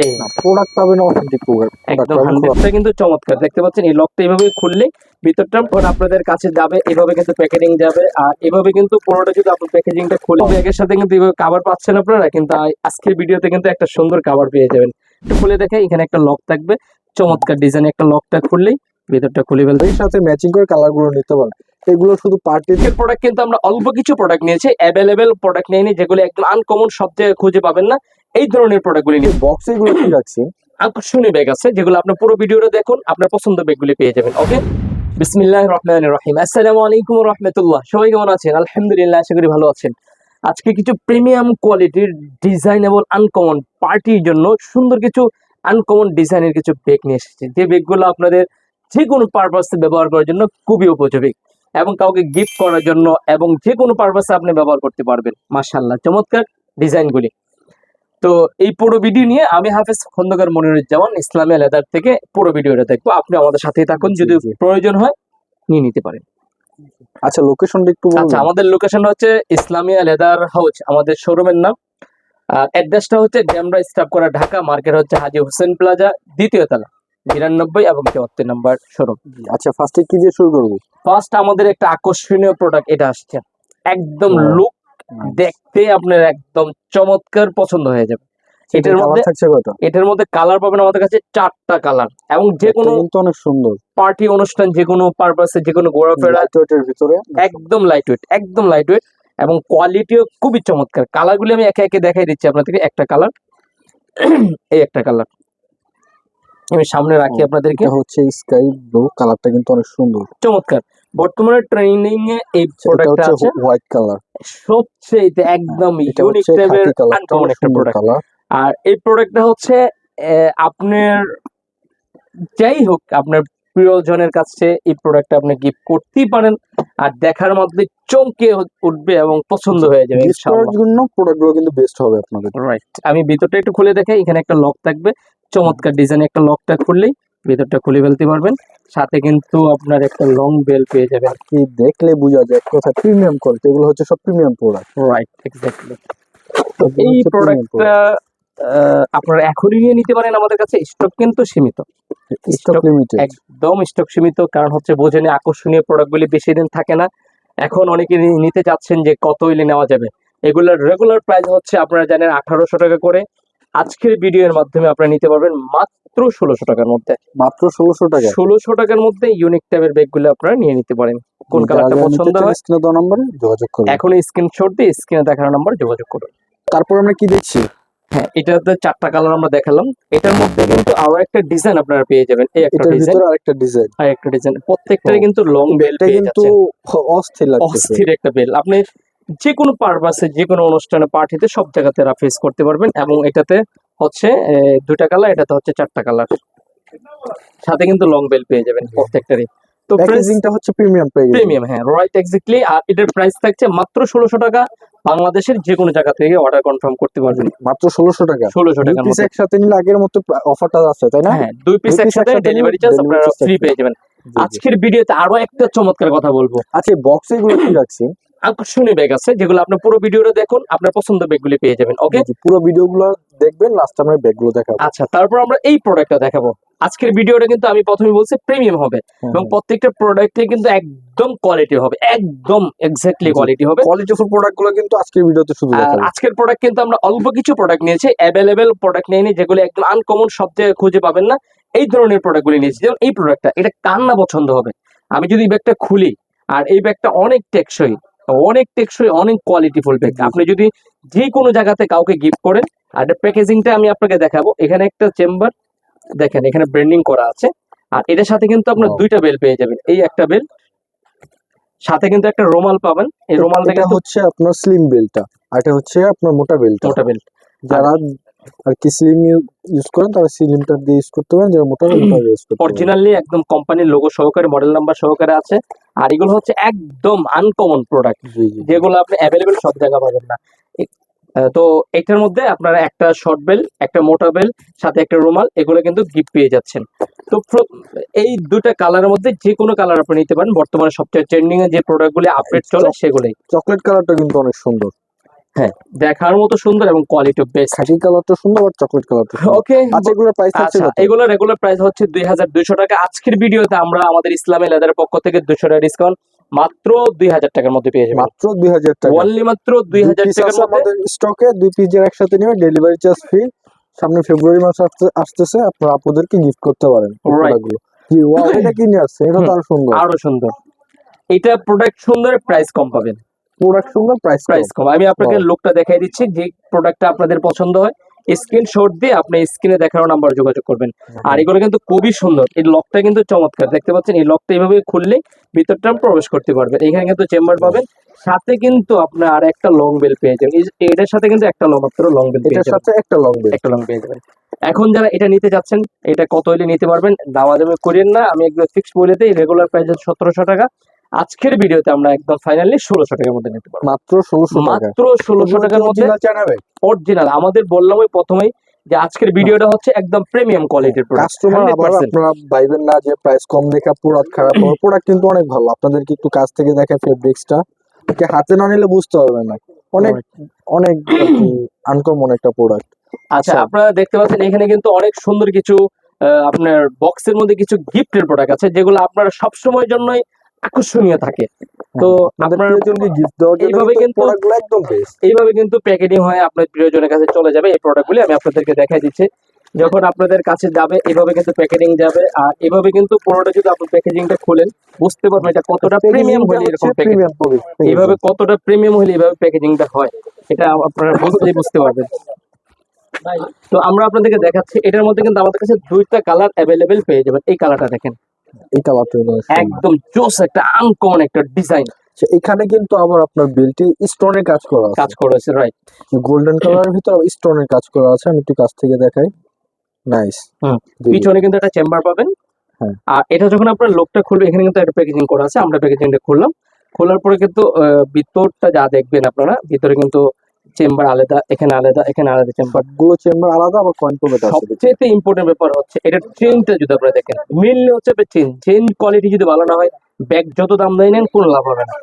এই প্রোডাক্ট পাবেন authentic product একদম হান্ড্রেডটা কিন্তু চমৎকার। দেখতে পাচ্ছেন এই লকটা এইভাবে খুললে ভিতরটা আপনাদের কাছে যাবে এভাবে কিন্তু প্যাকেজিং যাবে আর এভাবে কিন্তু পুরোটা যদি আপনার প্যাকেজিংটা খুলে ব্যাগের সাথে কিন্তু এভাবে কাভার পাচ্ছেন আপনারা কিন্তু আজকের ভিডিওতে কিন্তু একটা সুন্দর কাভার পেয়ে যাবেন। একটু খুলে দেখে এখানে একটা লক থাকবে চমৎকার ডিজাইন একটা লকটা খুললেই ভিতরটা খুলে ফেলবে। এর সাথে ম্যাচিং করে কালারগুলো নিতে পারেন এগুলো শুধু পার্টি এর প্রোডাক্ট কিন্তু আমরা অল্প কিছু প্রোডাক্ট নিয়েছি অ্যাভেলেবেল প্রোডাক্ট নিয়ে যেগুলো একদম আনকমন সব জায়গায় খুঁজে পাবেন না। এই ধরনের প্রোডাক্টগুলি নিয়ে। বক্সে এগুলো কি রাখছি আকর্ষণীয় ব্যাগ আছে যেগুলো আপনার পুরো ভিডিওটা দেখুন আপনার পছন্দ ব্যাগগুলি পেয়ে যাবেন ওকে বিসমিল্লাহ রহমান রহিম। আসসালামু আলাইকুম রহমতুল্লাহ। সবাই কেমন আছেন? আলহামদুলিল্লাহ আশা করি ভালো আছেন। আজকে কিছু প্রিমিয়াম কোয়ালিটির ডিজাইনেবল আনকমন পার্টির জন্য সুন্দর কিছু আনকমন ডিজাইনের কিছু ব্যাগ নিয়ে এসেছি। যে ব্যাগগুলো আপনাদের যে কোনো পারপাসে ব্যবহার করার জন্য খুবই উপযোগী। এবং কাউকে গিফট করার জন্য এবং যে কোনো পারপাসে আপনি ব্যবহার করতে পারবেন। মাশাল্লাহ চমৎকার ডিজাইনগুলি। তো এই পুরো ভিডিও নিয়ে আমি হাফেজ খন্দকার মনিরুজ্জামান ইসলামী লেদার থেকে পুরো ভিডিওটা দেখব। আপনি আমাদের সাথেই থাকুন যদি। প্রয়োজন হয় নিয়ে নিতে পারেন। আচ্ছা লোকেশনটা একটু আচ্ছা আমাদের লোকেশন হচ্ছে ইসলামিয়া লেদার হাউস আমাদের শোরুমের নাম। আর অ্যাড্রেসটা হচ্ছে ড্যামরা স্টাফ করা ঢাকা মার্কেট হচ্ছে হাজি হোসেন প্লাজা দ্বিতীয় তলা। বিরানব্বই এবং চুয়াত্তর নাম্বার শোরুম। আচ্ছা ফার্স্টে কি দিয়ে শুরু করব? ফার্স্ট আমাদের একটা আকর্ষণীয় প্রোডাক্ট এটা আসছে। একদম. লুক দেখতে আপনার একদম চমৎকার পছন্দ হয়ে যাবে। এটার মধ্যে এটার মধ্যে কালার পাবেন আমাদের কাছে চারটা কালার এবং যে কোনো অনেক সুন্দর। পার্টি অনুষ্ঠান যে কোনো পারপাসে যে কোনো ঘোরাফেরা ভিতরে? একদম লাইট ওয়েট একদম লাইট ওয়েট এবং কোয়ালিটিও খুবই চমৎকার। কালারগুলি আমি একে একে দেখাই দিচ্ছি আপনাদেরকে একটা কালার এই একটা কালার আমি সামনে রাখি আপনাদেরকে। হচ্ছে স্কাই ব্লু কালারটা কিন্তু অনেক সুন্দর। চমৎকার। বর্তমানে ট্রেনিং এ এই প্রোডাক্টটা আছে। হোয়াইট কালার সবচেয়ে একদম ইউনিক টাইপের আনকমন একটা প্রোডাক্ট আর এই প্রোডাক্টটা হচ্ছে আপনার যাই হোক আপনার প্রিয়জনের কাছে এই প্রোডাক্টটা আপনি গিফট করতেই পারেন। আর দেখার মধ্যে চমকে উঠবে এবং পছন্দ হয়ে যাবে জন্য প্রোডাক্টগুলো কিন্তু বেস্ট হবে আপনাদের। রাইট আমি ভিতরটা একটু খুলে দেখাই এখানে একটা লক থাকবে। চমৎকার ডিজাইন একটা লকটা খুললেই ভিতরটা খুলে ফেলতে পারবেন। সাথে কিন্তু আপনার একটা লং বেল পেয়ে যাবেন। কি দেখলে বোঝা যায় কথা প্রিমিয়াম কোয়ালিটি এগুলো হচ্ছে সব প্রিমিয়াম প্রোডাক্ট রাইট এক্স্যাক্টলি এই প্রোডাক্টটা আপনারা এখনই নিয়ে নিতে পারেন আমাদের কাছে। স্টক কিন্তু সীমিত। স্টক লিমিটেড একদম স্টক সীমিত কারণ হচ্ছে বোঝেনি আকর্ষণীয় প্রোডাক্টগুলি বেশি দিন থাকে না। এখন অনেকে নিতে চাচ্ছেন যে কত হইলে নেওয়া যাবে। এগুলোর রেগুলার প্রাইস হচ্ছে আপনারা জানেন আঠারোশো টাকা করে। আজকের ভিডিওর মাধ্যমে আপনারা নিতে পারবেন মাত্র ষোলোশো টাকার মধ্যে। মাত্র ষোলোশো টাকা। ষোলোশো টাকার মধ্যে ইউনিক টাইপের ব্যাগগুলো আপনারা নিয়ে নিতে পারেন। কোন কালারটা পছন্দ হয়? স্ক্রিনে দেওয়া নম্বরে যোগাযোগ করুন। এখন স্ক্রিনশট দিয়ে স্ক্রিনে দেখানোর নাম্বার যোগাযোগ করুন। তারপর আমরা কি দেখছি? হ্যাঁ এটাতে চারটা কালার আমরা দেখালাম। এটার মধ্যে কিন্তু আরও একটা ডিজাইন আপনারা পেয়ে যাবেন। এই একটা ডিজাইন ভিতরে আরেকটা ডিজাইন আর একটা ডিজাইন প্রত্যেকটারই কিন্তু লং বেল পেয়ে কিন্তু অস্থির লাগতেছে। অস্থির একটা বেল আপনি যে কোনো পারপাসে যে কোনো অনুষ্ঠানে পার্টিতে সব জায়গাতে ফেস করতে পারবেন এবং এটাতে হচ্ছে দুইটা কালার এটাতে হচ্ছে চারটা কালার সাথে কিন্তু লং বেল পেয়ে যাবেন প্রত্যেকটারই। তো প্যাকেজিংটা হচ্ছে প্রিমিয়াম প্যাকেজিং প্রিমিয়াম হ্যাঁ রাইট এক্স্যাক্টলি আর এটার প্রাইস থাকছে মাত্র ষোলোশো টাকা। বাংলাদেশের যে কোনো জায়গা থেকে অর্ডার কনফার্ম করতে পারবেন। মাত্র ষোলোশো টাকা। ষোলোশো দুই টাকার পিস একসাথে নিলে আগের মতো অফারটা আছে তাই না? হ্যাঁ দুই পিস একসাথে ডেলিভারি চার্জ আপনারা ফ্রি পেয়ে যাবেন। আজকের ভিডিওতে আরও একটা চমৎকার কথা বলব। আচ্ছা বক্সে এগুলো কি রাখছি আকর্ষণীয় ব্যাগ আছে যেগুলো আপনার পুরো ভিডিওটা দেখুন আপনার পছন্দ ব্যাগগুলি পেয়ে যাবেন ওকে পুরো ভিডিওগুলো দেখবেন লাস্ট আমরা ব্যাগগুলো দেখাবো। আচ্ছা তারপর আমরা এই প্রোডাক্টটা দেখাবো। আজকের ভিডিওটা কিন্তু আমি প্রথমে বলছি প্রিমিয়াম হবে এবং প্রত্যেকটা প্রোডাক্টে কিন্তু একদম কোয়ালিটি হবে একদম এক্স্যাক্টলি কোয়ালিটি হবে। কোয়ালিটিফুল প্রোডাক্টগুলো কিন্তু আজকের ভিডিওতে শুধু দেখাবো। আজকের প্রোডাক্ট কিন্তু আমরা অল্প কিছু প্রোডাক্ট নিয়েছি অ্যাভেলেবেল প্রোডাক্ট নিয়ে নিই যেগুলো একদম আনকমন সব জায়গায় খুঁজে পাবেন না। এই ধরনের প্রোডাক্টগুলি নিয়েছি যেমন এই প্রোডাক্টটা এটা কার না পছন্দ হবে? আমি যদি ব্যাগটা খুলি আর এই ব্যাগটা অনেক টেকসই অনেক টেকসই অনেক কোয়ালিটিফুল ব্যাগ জি। আপনি যদি যে কোনো জায়গাতে কাউকে গিফট করেন আর এটা প্যাকেজিংটা আমি আপনাকে দেখাবো এখানে একটা চেম্বার দেখেন এখানে ব্র্যান্ডিং করা আছে। আর এটার সাথে কিন্তু আপনার দুইটা বেল পেয়ে যাবেন। এই একটা বেল সাথে কিন্তু একটা রোমাল পাবেন। এই রোমালটা হচ্ছে আপনার স্লিম বেলটা আর এটা হচ্ছে আপনার মোটা বেলটা মোটা বেল যারা আর কি স্লিম ইউজ করেন তারা স্লিমটা দিয়ে ইউজ করতে পারেন যারা মোটা বেলটা ইউজ করতে অরিজিনালি একদম কোম্পানির লোগো সহকারে মডেল নাম্বার সহকারে আছে। আর এগুলো হচ্ছে একদম আনকমন প্রোডাক্ট যেগুলো আপনি অ্যাভেলেবেল সব জায়গা পাবেন না। তো এটার মধ্যে আপনারা একটা শর্ট বেল একটা মোটা বেল সাথে একটা রুমাল এগুলো কিন্তু গিফট পেয়ে যাচ্ছেন। তো এই দুটা কালারের মধ্যে যে কোনো কালার আপনি নিতে পারেন। বর্তমানে সবচেয়ে ট্রেন্ডিং এ যে প্রোডাক্টগুলি আপডেট চলে সেগুলোই। চকলেট কালারটা কিন্তু অনেক সুন্দর। দেখার মতো সুন্দর এবং কোয়ালিটি বেস্ট খাকি কালারটা সুন্দর আর চকলেট কালারটা ওকে আচ্ছা এগুলোর প্রাইস হচ্ছে এগুলো রেগুলার প্রাইস হচ্ছে দুই হাজার দুইশো টাকা। আজকের ভিডিওতে আমরা আমাদের ইসলামী লেদারের পক্ষ থেকে দুশো টাকা ডিসকাউন্ট মাত্র দুই হাজার টাকার মধ্যে পেয়ে যাবেন। মাত্র দুই হাজার টাকা। অনলি মাত্র দুই হাজার piece টাকার মধ্যে। আমাদের স্টকে দুই পিস যারা একসাথে নেবে ডেলিভারি চার্জ ফ্রি সামনে ফেব্রুয়ারি মাস আসতে- আসতেছে আপনারা আপুদেরকে গিফট করতে পারেন Right. জি ওয়াও এটা কি নিয়ে আসছে এটা তো আরও সুন্দর। আরও সুন্দর। এটা প্রোডাক্ট সুন্দর প্রাইস কম পাবেন। প্রোডাক্ট সুন্দর প্রাইস প্রাইস কম। আমি আপনাকে লোকটা দেখাই দিচ্ছি যে প্রোডাক্টটা আপনাদের পছন্দ হয় স্ক্রিনশট দিয়ে আপনি স্ক্রিনে দেখানো নাম্বার যোগাযোগ করবেন। আর এগুলো কিন্তু খুবই সুন্দর এই লকটা কিন্তু চমৎকার। দেখতে পাচ্ছেন এই লকটা এইভাবে খুললে ভিতরটা প্রবেশ করতে পারবেন। এখানে কিন্তু চেম্বার পাবেন সাথে কিন্তু আপনার আর একটা লং বেল পেয়ে যাবেন। এটার সাথে কিন্তু একটা লং মাত্র লং বেল এটার সাথে একটা লং বেল একটা লং পেয়ে যাবেন। এখন যারা এটা নিতে যাচ্ছেন এটা কত হইলে নিতে পারবেন? দাওয়া দামে করেন না আমি একদম ফিক্স বলে দিই রেগুলার প্রাইস সতেরোশো টাকা। আজকের ভিডিওতে আমরা একদম ফাইনালি ষোলোশো টাকার মধ্যে নিতে পারব। মাত্র ষোলোশো মাত্র ষোলোশো টাকার মধ্যে অরিজিনাল আমাদের বললাম ওই প্রথমেই যে আজকের ভিডিওটা হচ্ছে একদম প্রিমিয়াম কোয়ালিটির প্রোডাক্ট কাস্টমার আবার আপনারা ভাইবেন না যে প্রাইস কম দেখা প্রোডাক্ট খারাপ হবে। প্রোডাক্ট কিন্তু অনেক ভালো। আপনাদেরকে একটু কাছ থেকে দেখে ফেব্রিক্সটা ওকে হাতে না নিলে বুঝতে পারবেন না। অনেক অনেক আনকমন একটা প্রোডাক্ট আচ্ছা আচ্ছা। আপনারা দেখতে পাচ্ছেন এখানে কিন্তু অনেক সুন্দর কিছু আপনার বক্সের মধ্যে কিছু গিফটের প্রোডাক্ট আছে যেগুলো আপনারা সব সময়ের জন্যই আকর্ষণীয় থাকে। তো আপনার প্রিয়জনকে গিফট দেওয়ার জন্য এইভাবে কিন্তু একদম বেস্ট এইভাবে কিন্তু প্যাকেটিং হয় আপনার প্রিয়জনের কাছে চলে যাবে এই প্রোডাক্টগুলি আমি আপনাদেরকে দেখাই দিচ্ছি। যখন আপনাদের কাছে যাবে এভাবে কিন্তু প্যাকেটিং যাবে আর এভাবে কিন্তু পুরোটা যদি আপনি প্যাকেজিংটা খুলেন বুঝতে পারবেন এটা কতটা প্রিমিয়াম হলে এরকম প্যাকেজিং এইভাবে কতটা প্রিমিয়াম হলে এইভাবে প্যাকেজিংটা হয় এটা আপনারা বুঝতেই বুঝতে পারবেন। তো আমরা আপনাদেরকে দেখাচ্ছি এটার মধ্যে কিন্তু আমাদের কাছে দুইটা কালার অ্যাভেলেবেল পেয়ে যাবেন এই কালারটা দেখেন। এই কালারটা একদম জোস একটা আনকমন একটা ডিজাইন এখানে কিন্তু আবার আপনার বেল্টে স্টোনের কাজ করা আছে। কাজ করেছে রাইট গোল্ডেন কালারের ভিতর স্টোনের কাজ করা আছে আমি একটু কাছ থেকে দেখাই। Nice hmm. পিছনে কিন্তু একটা চেম্বার পাবেন। হ্যাঁ। আর এটা যখন আপনার লোকটা খুলবে এখানে কিন্তু একটা প্যাকেজিং করা আছে আমরা প্যাকেজিংটা খুললাম। খোলার পরে কিন্তু ভিতরটা যা দেখবেন আপনারা ভিতরে কিন্তু চেম্বার আলাদা এখানে আলাদা এখানে আলাদা চেম্বারগুলো চেম্বার আলাদা আবার কয়েন ব্যাপার আছে। সবচেয়ে ইম্পর্টেন্ট ব্যাপার হচ্ছে এটা চেনটা যদি আপনারা দেখেন মেনলি হচ্ছে চেন চেন কোয়ালিটি যদি ভালো না হয় ব্যাগ যত দাম দেয় নেন কোনো লাভ হবে না।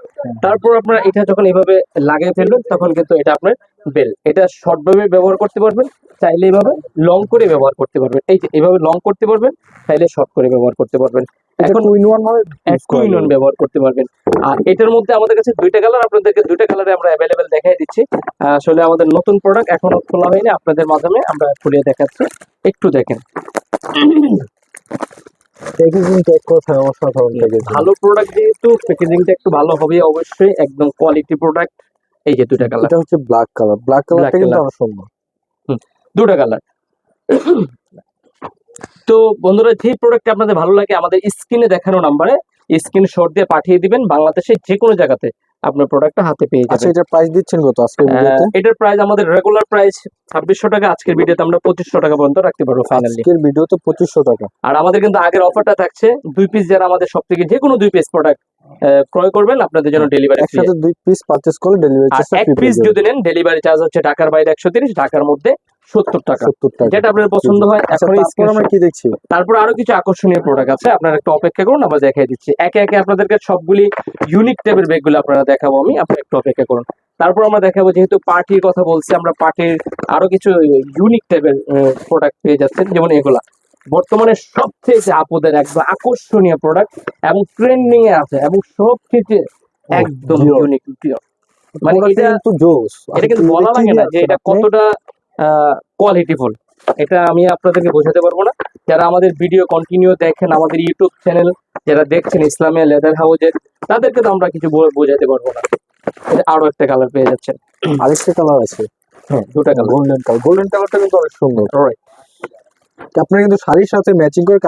তারপর আপনারা এটা যখন এভাবে লাগিয়ে ফেলবেন তখন কিন্তু এটা আপনার বেল। এটা শর্ট ভাবে ব্যবহার করতে পারবেন চাইলে এইভাবে লং করে ব্যবহার করতে পারবেন। এই যে এইভাবে লং করতে পারবেন চাইলে শর্ট করে ব্যবহার করতে পারবেন। এখন এখন টু ইন ওয়ান ভাবে use টু করা ইন ব্যবহার করতে পারবেন। আর এটার মধ্যে আমাদের কাছে দুইটা কালার আপনাদেরকে দুইটা কালারে আমরা অ্যাভেলেবেল দেখাই দিচ্ছি। আসলে আমাদের নতুন প্রোডাক্ট এখনও খোলা হয়নি আপনাদের মাধ্যমে আমরা খুলে দেখাচ্ছি। একটু দেখেন। প্যাকেজিং এক কথায় অসাধারণ প্যাকেজিং ভালো প্রোডাক্ট যেহেতু প্যাকেজিংটা একটু ভালো হবে অবশ্যই। একদম কোয়ালিটি প্রোডাক্ট এই যে দুটা কালার এটা হচ্ছে ব্ল্যাক কালার ব্ল্যাক কালারটা কিন্তু। অনেক সুন্দর। দুটা কালার তো বন্ধুরা যে প্রোডাক্ট আপনাদের ভালো লাগে আমাদের স্ক্রিনে দেখানো নাম্বারে স্ক্রিন শর্ট দিয়ে পাঠিয়ে দিবেন। বাংলাদেশের যে কোনো জায়গাতে আপনার প্রোডাক্টটা হাতে পেয়ে আচ্ছা যাবেন। এটা প্রাইস দিচ্ছেন কত আজকে ভিডিওতে? এটার প্রাইস আমাদের রেগুলার প্রাইস ছাব্বিশশো টাকা আজকের ভিডিওতে আমরা পঁচিশশো টাকা পর্যন্ত রাখতে পারব ফাইনালি আজকের ভিডিওতে পঁচিশশো টাকা। আর আমাদের কিন্তু আগের অফারটা থাকছে দুই পিস যারা আমাদের সব থেকে যে কোনো দুই পিস প্রোডাক্ট ক্রয় করবেন আপনাদের জন্য ডেলিভারি একসাথে দুই পিস পারচেজ করলে ডেলিভারি আর চার্জটা এক পিস যদি নেন ডেলিভারি চার্জ হচ্ছে ঢাকার বাইরে একশো তিরিশ ঢাকার মধ্যে সত্তর টাকা। সত্তর টাকা। যেটা আপনার পছন্দ হয় আচ্ছা তারপর আমরা কি দেখছি? তারপর আরও কিছু আকর্ষণীয় প্রোডাক্ট আছে আপনারা একটু অপেক্ষা করুন আমরা দেখাই দিচ্ছি। একে একে আপনাদেরকে সবগুলি ইউনিক টাইপের ব্যাগগুলো আপনারা দেখাবো আমি আপনারা একটু অপেক্ষা করুন। তারপর আমরা দেখাবো যেহেতু পার্টির কথা বলছি আমরা পার্টির আরও কিছু ইউনিক টাইপের প্রোডাক্ট পেয়ে যাচ্ছেন যেমন এগুলা। বর্তমানে সবচেয়ে যে আপুদের একদম আকর্ষণীয় প্রোডাক্ট এবং ট্রেন্ডিং এ আছে এবং সবচেয়ে একদম। ইউনিক মানে এটা কিন্তু জোস। এটা কিন্তু বলা লাগে না যে এটা কতটা কোয়ালিটিফুল এটা আমি আপনাদেরকে বোঝাতে পারব না। যারা আমাদের ভিডিও কন্টিনিউ দেখেন আমাদের ইউটিউব চ্যানেল যারা দেখছেন ইসলামিয়া লেদার হাউজের তাদেরকে তো আমরা কিছু বোঝাতে পারব না। এটা আরও একটা কালার পেয়ে যাচ্ছেন। আরেকটা কালার আছে। হ্যাঁ দুটা কালার গোল্ডেন কালার গোল্ডেন কালারটা কিন্তু অনেক সুন্দর. আপনারা কিন্তু শাড়ির সাথে ম্যাচিং করে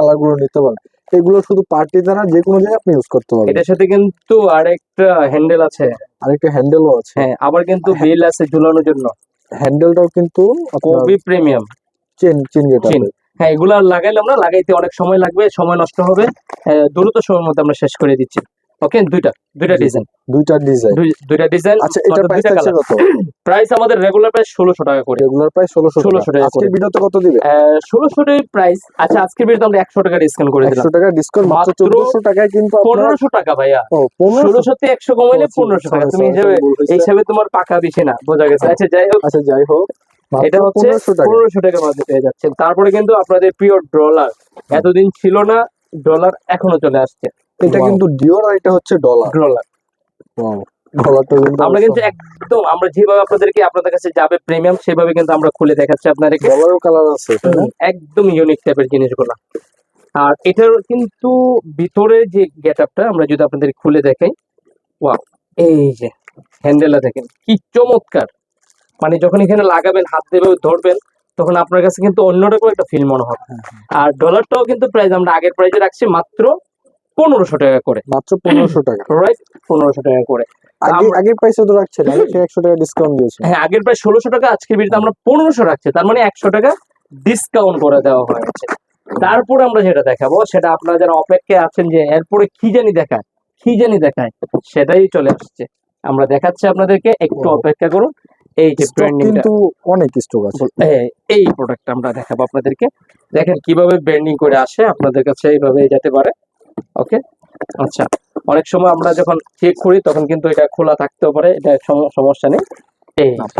নিতে পারেন। এগুলো শুধু পার্টিতে না যে কোনো জায়গায় আপনি ইউজ করতে পারবেন। এটার সাথে কিন্তু আরেকটা হ্যান্ডেল আছে। আরেকটা হ্যান্ডেলও আছে। হ্যাঁ আবার কিন্তু বেল আছে ঝুলানোর জন্য। হ্যান্ডেলটাও কিন্তু খুবই প্রিমিয়াম চেন চেন যেটা। হ্যাঁ এগুলা লাগাইলাম না লাগাইতে অনেক সময় লাগবে সময় নষ্ট হবে। আহ, দ্রুত সময়ের মধ্যে আমরা শেষ করে দিচ্ছি। ওকে দুইটা দুইটা ডিজাইন দুইটা ডিজাইন দুইটা ডিজাইন আচ্ছা এটা প্রাইস থাকছে কত? প্রাইস আমাদের রেগুলার প্রাইস ষোলোশো টাকা করে। রেগুলার প্রাইস ষোলোশো 1600 টাকা। ভিডিওতে কত দিবে? ষোলোশো প্রাইস আচ্ছা আজকের ভিডিওতে আমরা একশো টাকা ডিসকাউন্ট করে দিলাম। একশো টাকা ডিসকাউন্ট মাত্র মাত্র চোদ্দশো টাকায় কিন্তু আপনার পনেরোশো টাকা ভাইয়া। ও পনেরোশো ষোলোশোতে একশো কমাইলে ও, পনেরোশো টাকা। তুমি হিসাবে এই হিসাবে তোমার পাকা বেশি না বোঝা গেছে। আচ্ছা যাই হোক। আচ্ছা যাই হোক। এটা হচ্ছে 1500 টাকা। টাকার মধ্যে পেয়ে যাচ্ছেন। তারপরে কিন্তু আপনাদের প্রিয় ডলার এতদিন ছিল না ডলার এখনও চলে আসছে। এটা কিন্তু ডিওর আর এটা হচ্ছে ডলার ডলার ডলারটা কিন্তু আমরা কিন্তু একদম আমরা যেভাবে আপনাদেরকে আপনাদের কাছে যাবে প্রিমিয়াম সেভাবে কিন্তু আমরা খুলে দেখাচ্ছি আপনাদেরকে। ডলারও কালার আছে একদম ইউনিক টাইপের জিনিসগুলো। আর এটার কিন্তু ভিতরে যে গেট আপটা আমরা যদি আপনাদের খুলে দেখাই ওয়াও এই যে হ্যান্ডেলটা দেখেন কি চমৎকার। মানে যখন এখানে লাগাবেন হাত দেবে ধরবেন তখন আপনার কাছে কিন্তু অন্যরকম একটা ফিল মনে হবে। আর ডলারটাও কিন্তু প্রাইস আমরা আগের প্রাইসে রাখছি মাত্র পনেরোশো টাকা করে। মাত্র পনেরোশো টাকা। রাইট পনেরোশো টাকা করে। আগের প্রাইসে তো রাখছেন আগে একশো টাকা ডিসকাউন্ট দিয়েছে। হ্যাঁ আগের প্রায় ষোলোশো টাকা আজকের আমরা পনেরোশো রাখছি তার মানে একশো টাকা ডিসকাউন্ট করে দেওয়া হয়েছে তারপর আমরা যেটা দেখাবো সেটা আপনারা যারা অপেক্ষায় আছেন যে এরপরে কি জানি দেখায় কি জানি দেখায় সেটাই চলে আসছে। আমরা দেখাচ্ছি আপনাদেরকে একটু অপেক্ষা করুন এই যে Stock ব্র্যান্ডিংটা কিন্তু অনেক স্টক আছে। এই প্রোডাক্টটা আমরা দেখাবো আপনাদেরকে। দেখেন কীভাবে ব্র্যান্ডিং করে আসে আপনাদের কাছে এইভাবে যেতে পারে। ওকে? আচ্ছা অনেক সময় আমরা যখন চেক করি তখন কিন্তু এটা খোলা থাকতেও পারে এটা সমস্যা নেই।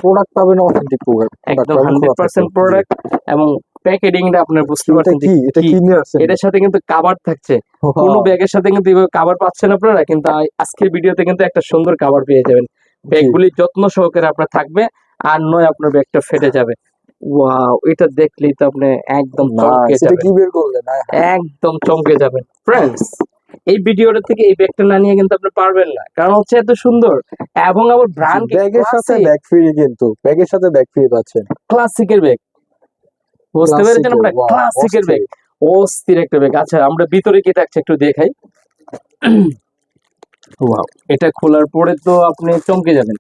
প্রোডাক্ট পাবেন অথেন্টিক প্রোডাক্ট একদম হান্ড্রেড পার্সেন্ট প্রোডাক্ট এবং প্যাকেটিংটা আপনার বুঝতে পারছেন কি? এটা কি? নিয়ে আসছেন? এটার সাথে কিন্তু কাভার থাকছে. কোনো ব্যাগের সাথে কিন্তু এইভাবে কাভার পাচ্ছেন আপনারা কিন্তু আজকের ভিডিওতে কিন্তু একটা সুন্দর কাভার পেয়ে যাবেন। ব্যাগগুলি যত্ন সহকারে আপনার থাকবে আর নয় আপনার ব্যাগটা ফেটে যাবে। ওয়াও এটা দেখলেই তো আপনি একদম চমকে যাবেন। কি বের করলেন? একদম চমকে যাবেন। ফ্রেন্ডস এই ভিডিওটা থেকে এই ব্যাগটা না নিয়ে কিন্তু আপনি পারবেন না। কারণ হচ্ছে এত সুন্দর এবং আবার ব্র্যান্ড ব্যাগের সাথে ব্যাগ ফ্রি কিন্তু ব্যাগের সাথে ব্যাগ ফ্রি পাচ্ছেন। ক্লাসিকের ব্যাগ। বুঝতে পেরেছেন wow, ক্লাসিকের। ব্যাগ। অস্থির একটা ব্যাগ। আচ্ছা আমরা ভিতরে কি থাকছে একটু দেখাই। ওয়াও এটা খোলার পরে তো আপনি চমকে যাবেন।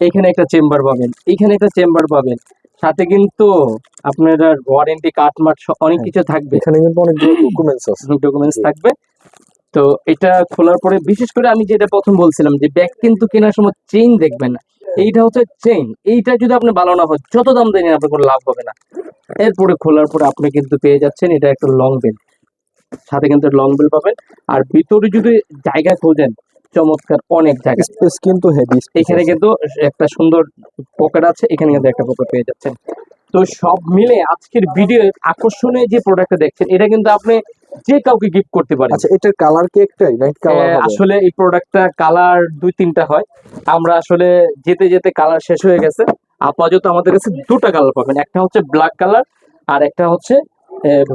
এখানে একটা চেম্বার পাবেন এখানে একটা চেম্বার পাবেন। সাথে কিন্তু আপনার ওয়ারেন্টি কাটমাট অনেক হ্যাঁ। কিছু থাকবে। এখানে কিন্তু অনেক ডকুমেন্টস আছে। ডকুমেন্টস থাকবে। তো এটা খোলার পরে বিশেষ করে আমি যেটা প্রথম বলছিলাম যে ব্যাগ কিন্তু কেনার সময় চেইন দেখবেন না। এইটা হচ্ছে চেইন এইটা যদি আপনি ভালো না হয় যত দাম দেন আপনার কোনো লাভ হবে না। এরপরে খোলার পরে আপনি কিন্তু পেয়ে যাচ্ছেন এটা একটা লং বেল সাথে কিন্তু লং বেল পাবেন। আর ভিতরে যদি জায়গা খোঁজেন চমৎকার অনেক জায়গা স্পেস কিন্তু হেভি এখানে কিন্তু একটা সুন্দর পকেট আছে এখানে কিন্তু একটা পকেট পেয়ে যাচ্ছেন। তো সব মিলে আজকের ভিডিও আকর্ষণীয় যে প্রোডাক্টটা দেখছেন এটা কিন্তু আপনি যে কাউকে গিফট করতে পারেন। আচ্ছা এটার কালার কি একটাই নাকি কালার আসলে এই প্রোডাক্টটা কালার দুই তিনটা হয়। আমরা আসলে যেতে যেতে কালার শেষ হয়ে গেছে। আপাতত আমাদের কাছে দুটো কালার পাবেন একটা হচ্ছে ব্ল্যাক কালার আর একটা হচ্ছে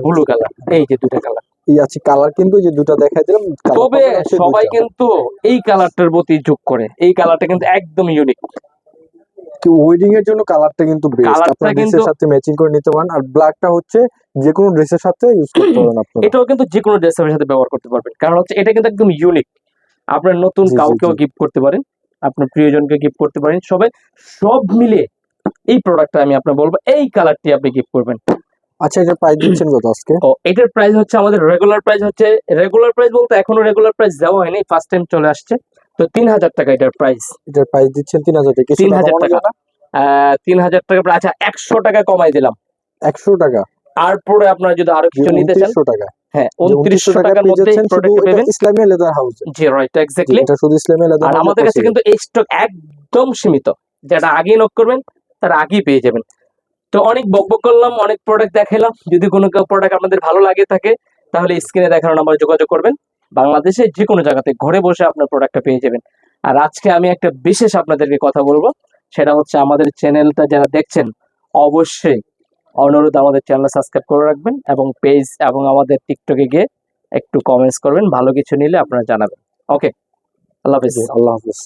ব্লু কালার এই যে দুটো কালার আছে কালার কিন্তু যে দুটো দেখাই দিলাম তবে সবাই কিন্তু এই কালারটার প্রতি যোগ করে। এই কালারটা কিন্তু একদম ইউনিক ওয়েডিং এর জন্য কালারটা কিন্তু বেস্ট Colourটা ড্রেসের সাথে ম্যাচিং করে নিতে পারেন। আর ব্ল্যাকটা হচ্ছে যে কোনো ড্রেসের সাথে ইউজ করতে পারেন আপনারা। এটাও কিন্তু যে কোনো ড্রেসের সাথে ব্যবহার করতে পারবেন। কারণ হচ্ছে এটা কিন্তু একদম ইউনিক আপনার নতুন কাউকেও গিফট করতে পারেন আপনার প্রিয়জনকে গিফট করতে পারেন। সবাই সব মিলে এই প্রোডাক্টটা আমি আপনার বলব এই কালারটি আপনি গিফট করবেন। আচ্ছা এটা প্রাইস দিচ্ছেন কত আজকে? ও এটার প্রাইস হচ্ছে আমাদের রেগুলার প্রাইস হচ্ছে রেগুলার প্রাইস বলতে এখনও রেগুলার প্রাইস দেওয়া হয়নি ফার্স্ট টাইম চলে আসছে। তো তিন হাজার টাকা এটার প্রাইস এটার প্রাইস দিচ্ছেন তিন হাজার টাকা। 3000 কমানো টাকা। তিন হাজার টাকা আচ্ছা একশো টাকা কমাই দিলাম। একশো টাকা? আর পরে আপনারা যদি আরও কিছু নিতে চান টাকা। হ্যাঁ উনত্রিশশো টাকা টাকার মধ্যে প্রোডাক্ট পেবেন। ইসলামী লেদার হাউস জি রাইট এক্স্যাক্টলি এটা শুধু ইসলামী লেদার আর আমাদের কাছে কিন্তু এই স্টক একদম সীমিত। যেটা আগেই নক করবেন তারা আগেই পেয়ে যাবেন। তো অনেক বকবক করলাম, অনেক প্রোডাক্ট দেখালাম যদি কোনো প্রোডাক্ট আপনাদের ভালো লাগে থাকে, তাহলে স্ক্রিনে দেখানো নাম্বার যোগাযোগ করবেন। বাংলাদেশে যে কোনো জায়গাতে ঘরে বসে আপনার প্রোডাক্টটা পেয়ে যাবেন। আর আজকে আমি একটা বিশেষ আপনাদেরকে কথা বলব, সেটা হচ্ছে আমাদের চ্যানেলটা যারা দেখছেন, অবশ্যই অনুরোধ আমাদের চ্যানেল সাবস্ক্রাইব করে রাখবেন এবং পেজ এবং আমাদের টিকটকে গিয়ে একটু কমেন্টস করবেন, ভালো কিছু নিলে আপনারা জানাবেন। ওকে আল্লাহ হাফিজ। আল্লাহ হাফিজ।